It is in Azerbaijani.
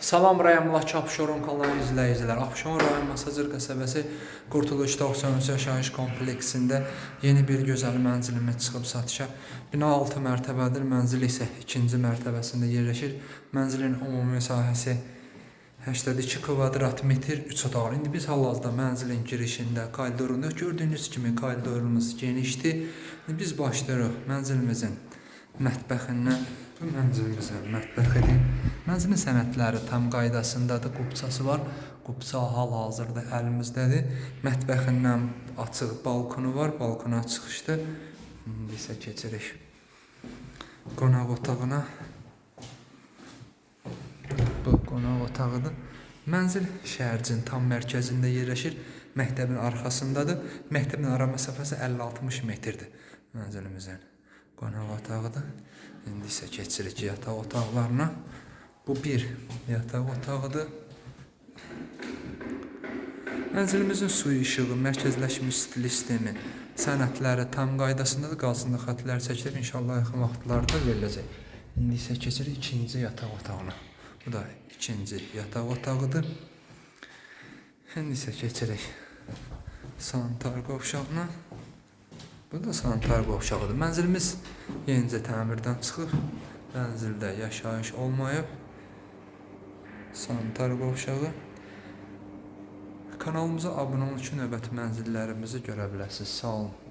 Salam Rəyamullah Çapşoron kanalı izləyicilər. Abşeron rayon Masazır qəsəbəsi Qurtuluş 93 yaşayış kompleksində yeni bir gözəl mənzilimiz çıxıb satışa. Bina 6 mərtəbədir, mənzil isə 2-ci mərtəbəsində yerləşir. Mənzilin ümumi sahəsi 82 kvadrat metr 3 otaqlı. İndi biz hal-hazırda mənzilin girişində koridorunda gördüyünüz kimi koridorumuz genişdir. İndi biz başlayırıq mənzilimizin mətbəxindən. Bu mənzilimizin mətbəxidir. Mənzilin sənədləri tam qaydasındadır. Qubçası var. Qubça hal-hazırda əlimizdədir. Mətbəxindən açıq balkonu var. Balkona çıxışdır. İndi isə keçirik qonaq otağına. Bu qonaq otağıdır. Mənzil şəhərcinin tam mərkəzində yerləşir. Məktəbin arxasındadır. Məktəbin ara məsafəsi 50-60 metrdir. Mənzilimizin qonaq otağıdır. İndi isə keçirik yataq otaqlarına. Bu bir yataq otağıdır. Mənzilimizin su işığı, mərkəzləşmiş stil sistemi, sənədləri tam qaydasındadır. Qalsında xətlər çəkilir. İnşallah yaxın vaxtlarda veriləcək. İndi isə keçirik ikinci yataq otağına. Bu da ikinci yataq otağıdır. İndi isə keçirik sanitar qovşağına. Bu da sanitar qovşağıdır. Mənzilimiz yenicə təmirdən çıxıb. Mənzildə yaşayış olmayıb. Sanitar qovşağı. Kanalımıza abunə olun ki, növbəti mənzillərimizi görə biləsiniz. Sağ olun.